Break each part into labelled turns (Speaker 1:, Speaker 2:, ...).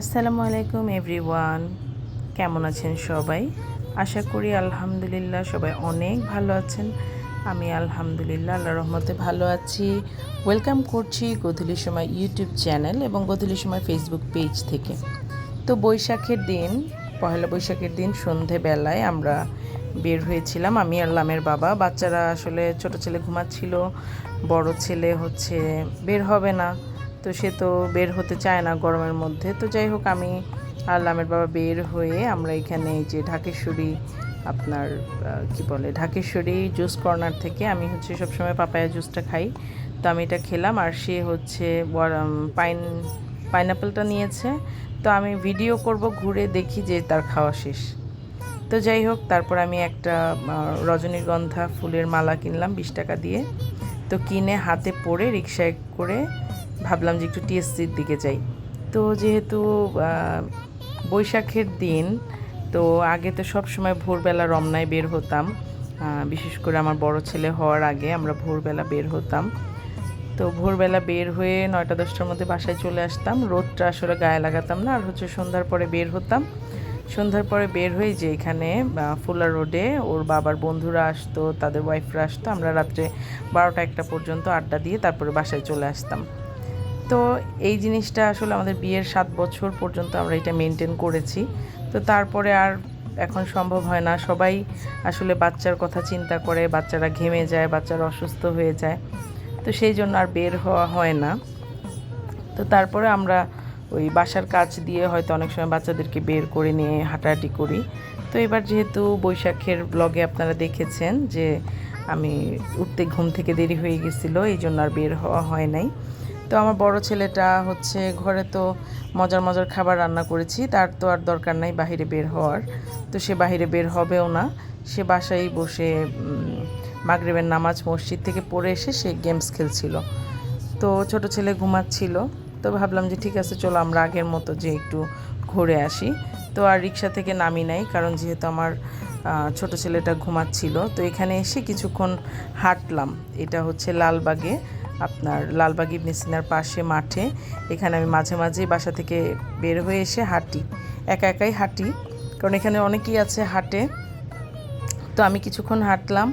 Speaker 1: আসসালামু আলাইকুম এভরিওয়ান। কেমন আছেন সবাই? আশা করি আলহামদুলিল্লাহ সবাই অনেক ভালো আছেন। আমি আলহামদুলিল্লাহ আল্লাহ রহমতে ভালো আছি। ওয়েলকাম করছি গধূলি সময় ইউটিউব চ্যানেল এবং গধূলি সময় ফেসবুক পেজ থেকে। তো বৈশাখের দিন, পহেলা বৈশাখের দিন সন্ধেবেলায় আমরা বের হয়েছিলাম। আমি আর লামের বাবা, বাচ্চারা আসলে ছোট ছেলে ঘুমাচ্ছিল, বড় ছেলে হচ্ছে বের হবে না। তো সে তো বের হতে চায় না গরমের মধ্যে। তো যাই হোক, আমি আর লামের বাবা বের হয়ে আমরা এখানে এই যে ঢাকেশ্বরী আপনার কি বলে, ঢাকেশ্বরী জুস কর্নার থেকে আমি হচ্ছে সবসময় পাপায়া জুসটা খাই। তো আমি এটা খেলাম আর সে হচ্ছে পাইন, পাইনাপেলটা নিয়েছে। তো আমি ভিডিও করব, ঘুরে দেখি যে তার খাওয়া শেষ। তো যাই হোক, তারপর আমি একটা রজনীগন্ধা ফুলের মালা কিনলাম বিশ টাকা দিয়ে। তো কিনে হাতে পরে রিক্সায় করে ভাবলাম যে একটু টিএসসির দিকে যাই। তো যেহেতু বৈশাখের দিন, তো আগে তো সব সময় ভোরবেলা রমনায় বের হতাম। বিশেষ করে আমার বড় ছেলে হওয়ার আগে আমরা ভোরবেলা বের হতাম। তো ভোরবেলা বের হয়ে নয়টা দশটার মধ্যে বাসায় চলে আসতাম। রোদটা আসলে গায়ে লাগাতাম না, আর হচ্ছে সন্ধ্যার পরে বের হতাম। সন্ধ্যার পরে বের হয়ে যে এখানে ফুলার রোডে ওর বাবার বন্ধুরা আসতো, তাদের ওয়াইফরা আসতো, আমরা রাত্রে বারোটা একটা পর্যন্ত আড্ডা দিয়ে তারপরে বাসায় চলে আসতাম। তো এই জিনিসটা আসলে আমাদের বিয়ের সাত বছর পর্যন্ত আমরা এটা মেনটেন করেছি। তো তারপরে আর এখন সম্ভব হয় না। সবাই আসলে বাচ্চার কথা চিন্তা করে, বাচ্চারা ঘেমে যায়, বাচ্চারা অসুস্থ হয়ে যায়। তো সেই জন্য আর বের হওয়া হয় না। তো তারপরে আমরা ওই বাসার কাজ দিয়ে হয়তো অনেক সময় বাচ্চাদেরকে বের করে নিয়ে হাঁটাহাঁটি করি। তো এবার যেহেতু বৈশাখের ব্লগে আপনারা দেখেছেন যে আমি উঠতে ঘুম থেকে দেরি হয়ে গেছিল, এই জন্য আর বের হওয়া হয় নাই। তো আমার বড় ছেলেটা হচ্ছে ঘরে তো মজার মজার খাবার রান্না করেছি, তার তো আর দরকার নাই বাইরে বের হওয়ার। তো সে বাইরে বের হবেও না। সে বাসায় বসে মাগরিবের নামাজ মসজিদ থেকে পড়ে এসে সে গেমস খেলছিল। তো ছোট ছেলে ঘুমাচ্ছিল। তো ভাবলাম যে ঠিক আছে, চলো আমরা আগের মতো যে একটু ঘুরে আসি। তো আর রিক্সা থেকে নামি নাই, কারণ যেহেতু আমার ছোট ছেলেটা ঘুমাচ্ছিল। তো এখানে এসে কিছুক্ষণ হাঁটলাম। এটা হচ্ছে লালবাগে। আপনার লালবাগ ইবনে সিনার পাশে মাঠে। এখানে আমি মাঝে মাঝে বাসা থেকে বের হয়ে এসে হাঁটি। একা একাই হাঁটি, কারণ এখানে অনেকেই আছে হাঁটে। তো আমি কিছুক্ষণ হাঁটলাম,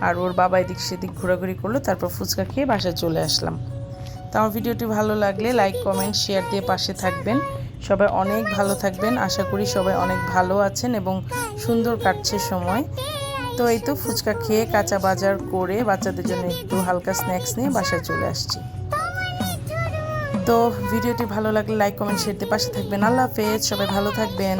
Speaker 1: আর ওর বাবা এদিক সেদিক ঘোরাঘুরি করল, তারপর ফুচকা খেয়ে বাসায় চলে আসলাম। তো আমার ভিডিওটি ভালো লাগলে লাইক কমেন্ট শেয়ার দিয়ে পাশে থাকবেন। সবাই অনেক ভালো থাকবেন। আশা করি সবাই অনেক ভালো আছেন এবং সুন্দর কাটছে সময়। তো এই তো ফুচকা খেয়ে কাঁচা বাজার করে বাচ্চাদের জন্য একটু হালকা স্ন্যাক্স নিয়ে বাসায় চলে আসছি। তো ভিডিওটি ভালো লাগলে লাইক কমেন্ট শেয়ার দিয়ে পাশে থাকবেন। আল্লাহ হাফেজ, সবাই ভালো থাকবেন।